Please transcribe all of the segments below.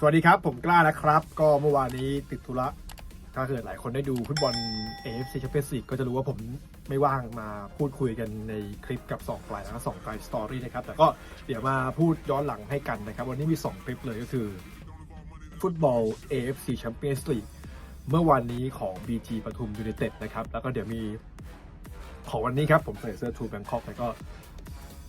สวัสดีครับ ผมกล้านะครับ ก็เมื่อวานนี้ติดธุระถ้าเกิดหลายคนได้ดูฟุตบอล AFC Champions League ก็จะรู้ว่าผมไม่ว่างมาพูดคุยกันในคลิปกับ2ไกลแล้วก็2ไกลสตอรี่นะครับ แต่ก็เดี๋ยวมาพูดย้อนหลังให้กันนะครับ วันนี้มี 2 คลิปเลยก็คือ ฟุตบอล AFC Champions League เมื่อวานนี้ของ BG ปทุมยู n นเต็ดนะครับ แล้วก็เดี๋ยวมีของวันนี้ครับ ผมใส่เสื้อทูแบงคอกแล้วก็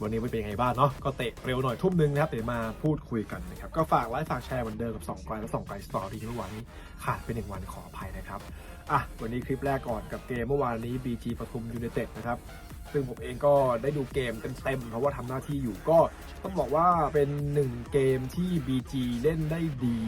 วันนี้ไม่เป็นยังไงบ้างเนาะก็เตะเร็วหน่อยทุ่มนึงนะครับเดี๋ยวมาพูดคุยกันนะครับก็ฝากไลฟ์ฝากแชร์เหมือนเดิมกับ2ไกลและ2ไกลสตอรี่เมื่อวานนี้ขาดไปหนึ่งวันขออภัยนะครับอะวันนี้คลิปแรกก่อนกับเกมเมื่อวานนี้ BG ปทุมยู n นเต็ดนะครับซึ่งผมเองก็ได้ดูเกมเต็มๆเพราะว่าทำหน้าที่อยู่ก็ต้องบอกว่าเป็นหนึ่งเกมที่ BG เล่นได้ดี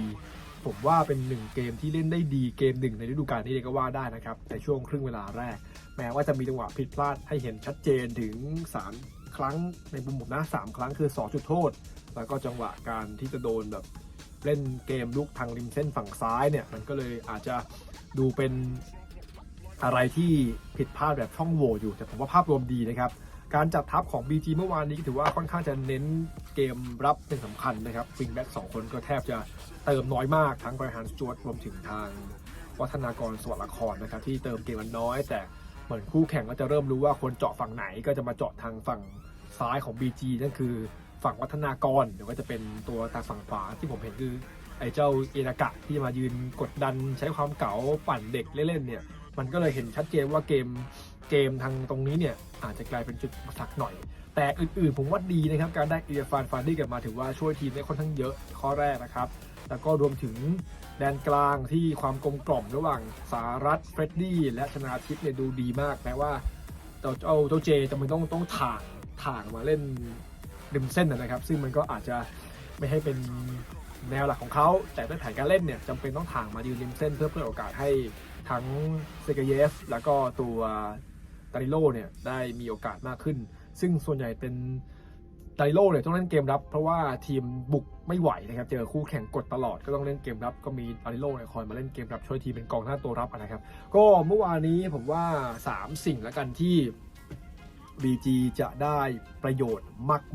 ผมว่าเป็นหนึ่งเกมที่เล่นได้ดีเกมหนึ่งในฤดูกาลนี้เลยก็ว่าได้นะครับในช่วงครึ่งเวลาแรก แม้ว่าจะมีจังหวะผิดพลาดให้เห็นชัดเจนถึง3 ครั้งในมุมผมนะ3ครั้งคือ 2 จุดโทษ แล้วก็จังหวะการที่จะโดนแบบเล่นเกมลุกทางริมเส้นฝั่งซ้ายเนี่ย มันก็เลยอาจจะดูเป็นอะไรที่ผิดพลาดแบบช่องโหว่อยู่ แต่ผมว่าภาพรวมดีนะครับ การจัดทัพของ BG เมื่อวานนี้ถือว่าค่อนข้างจะเน้นเกมรับเป็นสำคัญนะครับวิงแบ็กสองคนก็แทบจะเติมน้อยมากทั้งบรฮันสจวตรวมถึงทางวัฒนากรสวัสดิ์ละครนะครับที่เติมเกมมันน้อยแต่ เหมือนคู่แข่งก็จะเริ่มรู้ว่าควรเจาะฝั่งไหนก็จะมาเจาะทางฝั่งซ้ายของ BG นั่นคือฝั่งวัฒนากรหรือว่าจะเป็นตัวทางฝั่งขวาที่ผมเห็นคือไอ้เจ้าเอนากะที่มายืนกดดันใช้ความเก๋าปั่นเด็กเล่นๆเนี่ยมันก็เลยเห็นชัดเจนว่าเกมเกมทางตรงนี้เนี่ยอาจจะกลายเป็นจุดอุปสรรคหน่อย แต่อื่นๆผมว่าดีนะครับ การได้เอียฟานฟานดี้กลับมาถือว่าช่วยทีมได้ค่อนข้างเยอะข้อแรกนะครับ แล้วก็รวมถึงแดนกลางที่ความกลมกล่อมระหว่างสารัตเฟรดดี้และชนาทิพย์เนี่ยดูดีมากแม้ว่าเจ้าเจ้าเจจะมันต้องต้องถ่างถ่างมาเล่นริมเส้นนะครับ ซึ่งมันก็อาจจะไม่ให้เป็นแนวหลักของเขาแต่ด้วยแผนการเล่นเนี่ยจำเป็นต้องถ่างมายืนริมเส้นเพื่อเปิดโอกาสให้ทั้งเซกเยฟแล้วก็ตัวดาริโลเนี่ยได้มีโอกาสมากขึ้น ซึ่งส่วนใหญ่เป็น ดาริโลเนี่ยต้องเล่นเกมรับ เพราะว่าทีมบุกไม่ไหวนะครับเจอคู่แข่งกดตลอดก็ต้องเล่นเกมรับก็มีดาริโลเนี่ยคอยมาเล่นเกมรับช่วยทีมเป็นกองหน้าตัวรับนะครับก็เมื่อวานนี้ผมว่า 3 สิ่งแล้วกันที่ BG จะได้ประโยชน์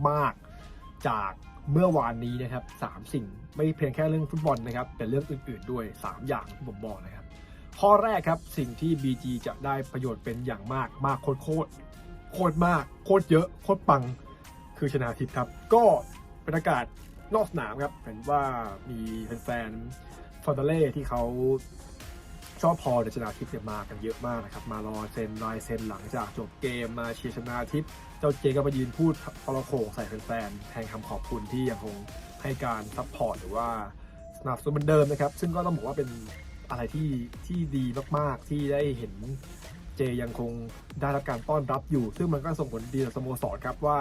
มาก ๆ จากเมื่อวานนี้นะครับสามสิ่งไม่เพียงแค่เรื่องฟุตบอลนะครับแต่เรื่องอื่น ๆด้วย 3 อย่างที่ผมบอกนะครับข้อแรกครับสิ่งที่ BG จะได้ประโยชน์เป็นอย่างมากมากโคตรโคตรโคตรมากโคตรเยอะโคตรปัง คือชนะทิพย์ครับ ก็บรรยากาศนอกสนามครับเห็นว่ามีแฟนๆฟอนเดเล่ที่เขาชอบพอในชนะทิพย์เนี่ยมากันเยอะมากนะครับ มารอเซ็นลายเซ็นหลังจากจบเกมมาเชียร์ชนะทิพย์เจ้าเจก็มายืนพูดพลโขงใส่แฟนๆแทนคำขอบคุณที่ยังคงให้การซัพพอร์ตหรือว่าสนับสนุนเหมือนเดิมนะครับ ซึ่งก็ต้องบอกว่าเป็นอะไรที่ที่ดีมากๆที่ได้เห็นเจยังคงได้รับการต้อนรับอยู่ ซึ่งมันก็ส่งผลดีต่อสโมสรครับว่า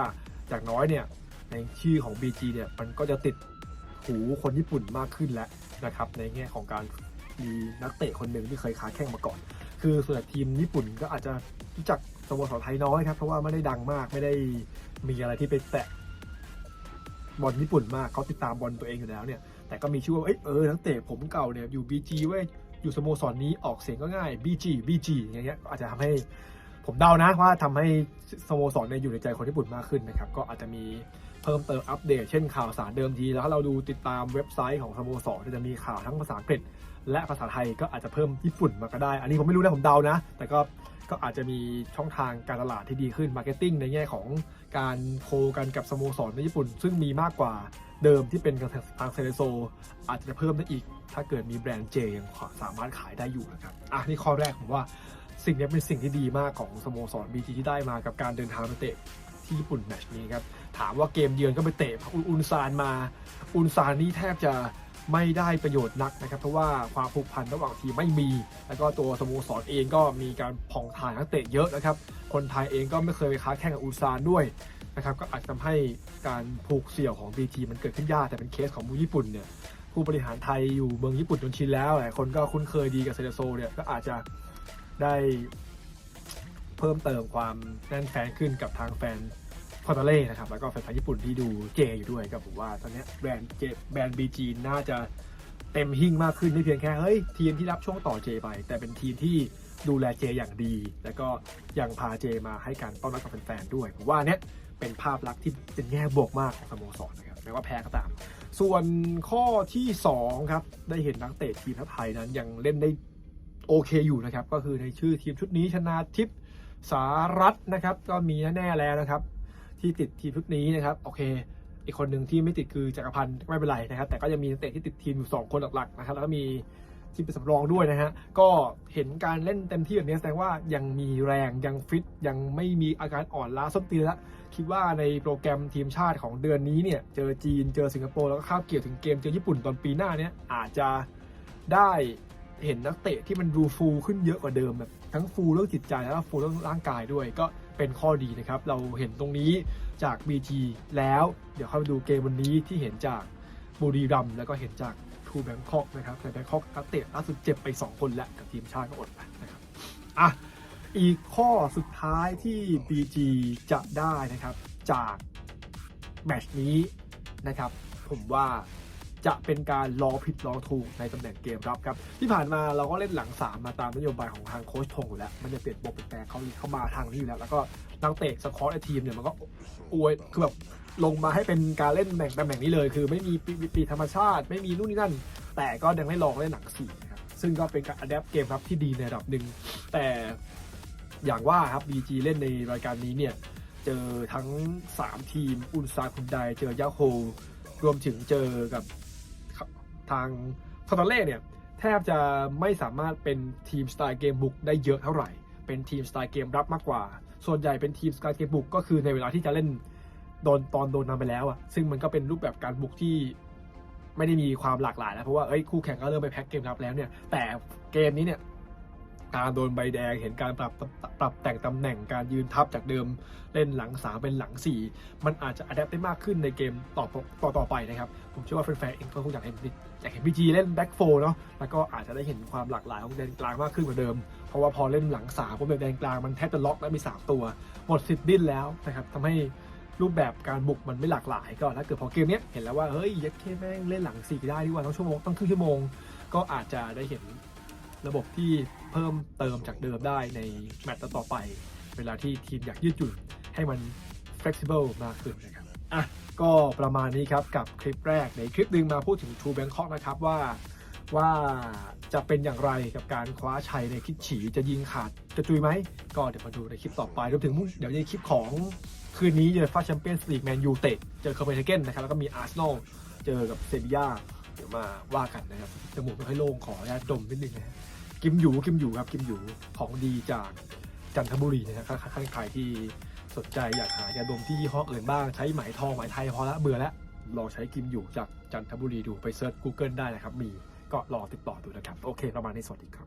จากน้อยเนี่ยในชื่อของ BG เนี่ยมันก็จะติดหูคนญี่ปุ่นมากขึ้นแล้วนะครับในแง่ของการมีนักเตะคนหนึ่งที่เคยค้าแข่งมาก่อน คือส่วนใหญ่ทีมญี่ปุ่นก็อาจจะรู้จักสโมสรไทยน้อยครับเพราะว่าไม่ได้ดังมากไม่ได้มีอะไรที่ไปแตะบอลญี่ปุ่นมากเขาติดตามบอลตัวเองอยู่แล้วเนี่ยแต่ก็มีชื่อว่าเอเออนักเตะผมเก่าเนี่ยอยู่ BG เว้ยอยู่สโมสรนี้ออกเสียงก็ง่าย BG BG อย่างเงี้ยอาจจะทำให้ ผมเดานะว่าทำให้สโมสรเนี่ยอยู่ในใจคนญี่ปุ่นมากขึ้นนะครับ ก็อาจจะมีเพิ่มเติมอัปเดต เช่นข่าวสารเดิมทีแล้วถ้าเราดูติดตามเว็บไซต์ของสโมสรจะมีข่าวทั้งภาษาอังกฤษ และภาษาไทยก็อาจจะเพิ่มญี่ปุ่นมาก็ได้ อันนี้ผมไม่รู้นะผมเดานะ แต่ก็ก็อาจจะมีช่องทางการตลาดที่ดีขึ้นมาร์เก็ตติ้งในแง่ของการโคกันกับสโมสรในญี่ปุ่น ซึ่งมีมากกว่าเดิมที่เป็นทางเซเลโซ อาจจะเพิ่มได้อีก ถ้าเกิดมีแบรนด์เจยังสามารถขายได้อยู่นะครับอะนี่ข้อแรกผมว่า สิ่งนี้เป็นสิ่งที่ดีมากของสโมสรบีจีที่ได้มากับการเดินทางไปเตะที่ญี่ปุ่นแมตช์นี้ครับ ถามว่าเกมเยือนก็ไปเตะอุอุนซานมา อุนซานนี่แทบจะไม่ได้ประโยชน์นักนะครับ เพราะว่าความผูกพันระหว่างทีมไม่มี แล้วก็ตัวสโมสรเองก็มีการผ่องถ่ายนักเตะเยอะนะครับ คนไทยเองก็ไม่เคยไปค้าแข่งกับอุนซานด้วยนะครับ ก็อาจจะทำให้การผูกเสี่ยวของ BT มันเกิดขึ้นยากแต่เป็นเคสของผู้ญี่ปุ่นเนี่ยผู้บริหารไทยอยู่เมืองญี่ปุ่นจนชินแล้วหลายคนก็คุ้นเคยดีกับเซเลโซเนี่ยก็อาจจะ ได้เพิ่มเติมความแน่นแฟนขึ้นกับทางแฟนคอร์เล่นะครับ แล้วก็แฟนญี่ปุ่นที่ดูเจอยู่ด้วยก็ผมว่าตอนนี้แบรนด์เจแบรนด์ BG น่าจะเต็มหิ่งมากขึ้นไม่เพียงแค่เฮ้ยทีมที่รับช่วงต่อเจไป แต่เป็นทีมที่ดูแลเจอย่างดี แล้วก็ยังพาเจมาให้การต้อนรับกับแฟนๆด้วยผมว่าเนี้ยเป็นภาพลักษณ์ที่เป็นแง่บวกมากของสโมสรนะครับแม้ว่าแพ้ก็ตาม ส่วนข้อที่ 2 ครับ ได้เห็นนักเตะทีมชาติไทยนั้นยังเล่นได้ โอเคอยู่นะครับ ก็คือในชื่อทีมชุดนี้ชนาทิพย์สารัตนะครับ ก็มีแน่แล้วนะครับ ที่ติดทีมชุดนี้นะครับ โอเค อีกคนหนึ่งที่ไม่ติดคือจักรพันธ์ไม่เป็นไรนะครับ แต่ก็ยังมีนักเตะที่ติดทีมอยู่สองคนหลักๆนะครับ แล้วก็มีที่เป็นสำรองด้วยนะฮะ ก็เห็นการเล่นเต็มที่แบบนี้แสดงว่ายังมีแรงยังฟิตยังไม่มีอาการอ่อนล้าส้นตีนล้วคิดว่าในโปรแกรมทีมชาติของเดือนนี้เนี่ย เจอจีนเจอสิงคโปร์แล้วก็คาบเกี่ยวถึงเกมเจอญี่ปุ่นตอนปีหน้าเนี่ยอาจจะได้ เห็นนักเตะที่มันดูฟูขึ้นเยอะกว่าเดิมแบบทั้งฟูเรื่องจิตใจแล้วก็ฟูเรื่องร่างกายด้วย ก็เป็นข้อดีนะครับ เราเห็นตรงนี้จาก BT แล้วเดี๋ยวเข้าไปดูเกมวันนี้ที่เห็นจากบุรีรัมแล้วก็เห็นจากทูแบงคอกนะครับแต่แบงคอกนักเตะล่าสุดเจ็บไป 2 คนแล้วกับทีมชาติก็อดไปนะครับอะอีกข้อสุดท้ายที่ BG จะได้นะครับจากแมตช์นี้นะครับ ผมว่า จะเป็นการรอผิดรอถูกในตำแหน่งเกมรับครับ ที่ผ่านมาเราก็เล่นหลังสามมาตามนโยบายของทางโค้ชทงอยู่แล้ว มันจะเปลี่ยนโปรเปลี่ยนแปลงเขาเข้ามาทางนี้อยู่แล้ว แล้วก็นักเตะสควอตในทีมเนี่ยมันก็อวยคือแบบลงมาให้เป็นการเล่นแหน่งตำแหน่งนี้เลย คือไม่มีปีธรรมชาติ ไม่มีนู่นนี่นั่น แต่ก็ยังได้ลองเล่นหนังสี่ครับซึ่งก็เป็นการอัดแอปเกมรับที่ดีในระดับหนึ่งแต่อย่างว่าครับ BG เล่นในรายการนี้เนี่ยเจอทั้ง 3 ทีมอุนซาคุนไดเจอยาโฮรวมถึงเจอกับ ทางคาตาเล่เนี่ย แทบจะไม่สามารถเป็นทีมสไตล์เกมบุกได้เยอะเท่าไหร่ เป็นทีมสไตล์เกมรับมากกว่า ส่วนใหญ่เป็นทีมสไตล์เกมบุกก็คือในเวลาที่จะเล่นโดนตอนโดนนำไปแล้วอะซึ่งมันก็เป็นรูปแบบการบุกที่ไม่ได้มีความหลากหลายแล้วเพราะว่าเอ้ยคู่แข่งก็เริ่มไปแพ็กเกมรับแล้วเนี่ยแต่เกมนี้เนี่ย การโดนใบแดงเห็นการปรับปรับแต่งตำแหน่งการยืนทับจากเดิมเล่นหลังสามเป็นหลังสี่มันอาจจะอัดแอปได้มากขึ้นในเกมต่อต่อต่อไปนะครับ ผมเชื่อว่าแฟนๆเองก็คงอยากเห็นอยากเห็นพีจีเล่นแบ็กโฟเนาะแล้วก็อาจจะได้เห็นความหลากหลายของแดนกลางมากขึ้นกว่าเดิม เพราะว่าพอเล่นหลังสามพวกแดนกลางมันแทบจะล็อกแล้วมี 3 ตัวหมดสิทธิ์ดิ้นแล้วนะครับทำให้รูปแบบการบุกมันไม่หลากหลายก็ถ้าเกิดพอเกมนี้เห็นแล้วว่าเฮ้ยยัดเคแม่งเล่นหลังสี่ได้ดีกว่าต้องชั่วโมงต้องครึ่งชั่วโมง ก็อาจจะได้เห็น ระบบที่เพิ่มเติมจากเดิมได้ในแมตต์ต่อไป เวลาที่ทีมอยากยืดหยุ่นให้มัน flexible มากขึ้นนะครับอะก็ประมาณนี้ครับกับคลิปแรกในคลิปหนึ่งมาพูดถึง True Bangkok นะครับว่าว่าจะเป็นอย่างไรกับการคว้าชัยในคิดฉีจะยิงขาดจะจุยไหม ก็เดี๋ยวมาดูในคลิปต่อไปรวมถึงเดี๋ยวในคลิปของคืนนี้เจอฟ้าแชมเปี้ยนส์ลีกแมนยูเตะเจอคาร์เปนเฮเกนนะครับแล้วก็มีอาร์เซนอลเจอกับเซบีย่า เดี๋ยวมาว่ากันนะครับจมูกไม่ค่อยโล่งขออนุญาตดมนิดนึงนะกิมหยูกิมหยูครับกิมหยูของดีจากจันทบุรีนะครับถ้าใครที่สนใจอยากหายาดมที่ยี่ห้ออื่นบ้างใช้ไหมทองไหมไทยพอละเบื่อแล้วลองใช้กิมหยูจากจันทบุรีดูไปเซิร์ช Google ได้นะครับ มีก็รอติดต่อดูนะครับ โอเค ประมาณนี้สวัสดีครับ